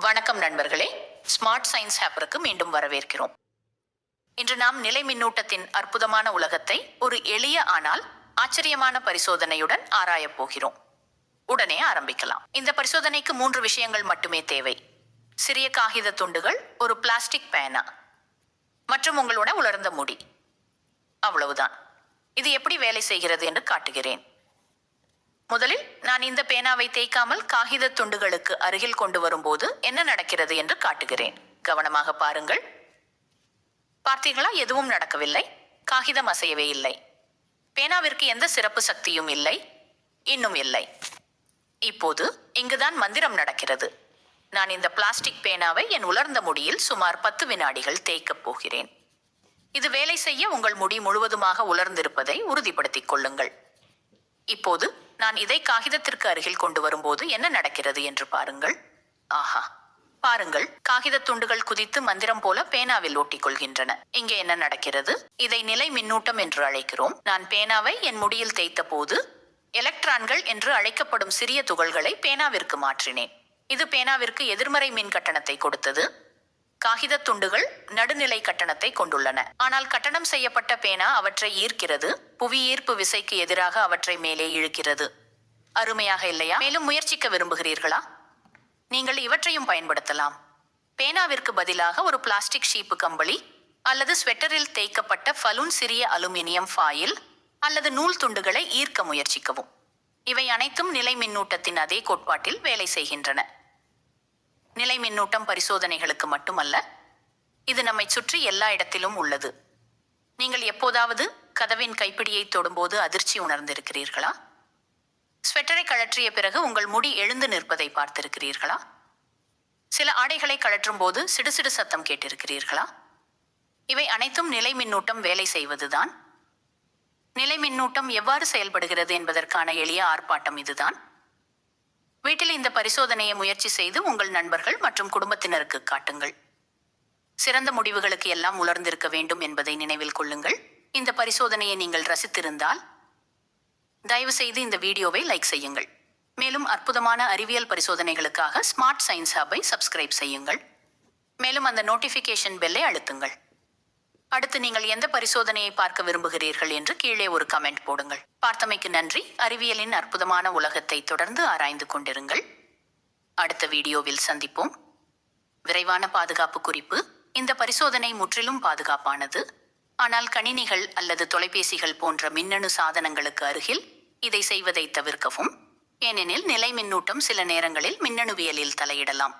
வணக்கம் நண்பர்களே. Smart science ஹேப்பருக்கு மீண்டும் வரவேற்கிறோம். இன்று நாம் நிலை மின்னூட்டத்தின் அற்புதமான உலகத்தை ஒரு எளிய ஆனால் ஆச்சரியமான பரிசோதனையுடன் ஆராயப் போகிறோம். உடனே ஆரம்பிக்கலாம். இந்த பரிசோதனைக்கு மூன்று விஷயங்கள் மட்டுமே தேவை. சிறிய காகித துண்டுகள் ஒரு பிளாஸ்டிக் பேனா மற்றும் உங்களோட உலர்ந்த முடி. அவ்வளவுதான். இது எப்படி வேலை செய்கிறது என்று காட்டுகிறேன். முதலில் நான் இந்த பேனாவை தேய்க்காமல் காகித துண்டுகளுக்கு அருகில் கொண்டு வரும்போது என்ன நடக்கிறது என்று காட்டுகிறேன். கவனமாக பாருங்கள். பார்த்தீர்களா? எதுவும் நடக்கவில்லை. காகிதம் அசையவே இல்லை. பேனாவிற்கு எந்த சிறப்பு சக்தியும் இல்லை. இன்னும் இல்லை. இப்போது இங்குதான் மந்திரம் நடக்கிறது. நான் இந்த பிளாஸ்டிக் பேனாவை என் உலர்ந்த முடியில் சுமார் பத்து வினாடிகள் தேய்க்கப் போகிறேன். இது வேலை செய்ய உங்கள் முடி முழுவதுமாக உலர்ந்திருப்பதை உறுதிப்படுத்திக் கொள்ளுங்கள். இப்போது நான் இதை காகிதத்திற்கு அருகில் கொண்டு வரும்போது என்ன நடக்கிறது என்று பாருங்கள். ஆஹா. பாருங்கள் காகித துண்டுகள் குதித்து மந்திரம் போல பேனாவில் ஒட்டிக் கொள்கின்றன இங்கே என்ன நடக்கிறது? இதை நிலை மின்னூட்டம் என்று அழைக்கிறோம். நான் பேனாவை என் முடியில் தேய்த்த போது எலக்ட்ரான்கள் என்று அழைக்கப்படும் சிறிய துகள்களை பேனாவிற்கு மாற்றினேன். இது பேனாவிற்கு எதிர்மறை மின் கட்டணத்தை கொடுத்தது. காகித துண்டுகள் நடுநிலை கட்டணத்தை கொண்டுள்ளன. ஆனால் கட்டணம் செய்யப்பட்ட பேனா அவற்றை ஈர்க்கிறது புவியீர்ப்பு விசைக்கு எதிராக அவற்றை மேலே இழுக்கிறது. அருமையாக இல்லையா? மேலும் முயற்சிக்க விரும்புகிறீர்களா? நீங்கள் இவற்றையும் பயன்படுத்தலாம். பேனாவிற்கு பதிலாக ஒரு பிளாஸ்டிக் ஷீப்பு கம்பளி அல்லது ஸ்வெட்டரில் தேய்க்கப்பட்ட ஃபலூன் சிறிய அலுமினியம் ஃபாயில் அல்லது நூல் துண்டுகளை ஈர்க்க முயற்சிக்கவும். இவை அனைத்தும் நிலை மின்னூட்டத்தின் அதே கோட்பாட்டில் வேலை செய்கின்றன. நிலை மின்னூட்டம் பரிசோதனைகளுக்கு மட்டுமல்ல இது நம்மை சுற்றி எல்லா இடத்திலும் உள்ளது. நீங்கள் எப்போதாவது கதவின் கைப்பிடியை தொடும்போது அதிர்ச்சி உணர்ந்திருக்கிறீர்களா? ஸ்வெட்டரை கழற்றிய பிறகு உங்கள் முடி எழுந்து நிற்பதை பார்த்திருக்கிறீர்களா? சில ஆடைகளை கழற்றும் போது சிடுசிடு சத்தம் கேட்டிருக்கிறீர்களா? இவை அனைத்தும் நிலை மின்னூட்டம் வேலை செய்வதுதான். நிலை மின்னூட்டம் எவ்வாறு செயல்படுகிறது என்பதற்கான எளிய ஆர்ப்பாட்டம் இதுதான். வீட்டில் இந்த பரிசோதனையை முயற்சி செய்து உங்கள் நண்பர்கள் மற்றும் குடும்பத்தினருக்கு காட்டுங்கள். சிறந்த முடிவுகளுக்கு எல்லாம் உலர்ந்திருக்க வேண்டும் என்பதை நினைவில் கொள்ளுங்கள். இந்த பரிசோதனையை நீங்கள் ரசித்திருந்தால் தயவு செய்து இந்த வீடியோவை லைக் செய்யுங்கள். மேலும் அற்புதமான அறிவியல் பரிசோதனைகளுக்காக ஸ்மார்ட் சயின்ஸ் ஹப்பை சப்ஸ்கிரைப் செய்யுங்கள். மேலும் அந்த நோட்டிஃபிகேஷன் பெல்லை அழுத்துங்கள். அடுத்து நீங்கள் எந்த பரிசோதனையை பார்க்க விரும்புகிறீர்கள் என்று கீழே ஒரு கமெண்ட் போடுங்கள். பார்த்தமைக்கு நன்றி. அறிவியலின் அற்புதமான உலகத்தை தொடர்ந்து ஆராய்ந்து கொண்டிருங்கள். அடுத்த வீடியோவில் சந்திப்போம். விரைவான பாதுகாப்பு குறிப்பு. இந்த பரிசோதனை முற்றிலும் பாதுகாப்பானது. ஆனால் கணினிகள் அல்லது தொலைபேசிகள் போன்ற மின்னணு சாதனங்களுக்கு அருகில் இதை செய்வதை தவிர்க்கவும். ஏனெனில் நிலை மின்னூட்டம் சில நேரங்களில் மின்னணுவியலில் தலையிடலாம்.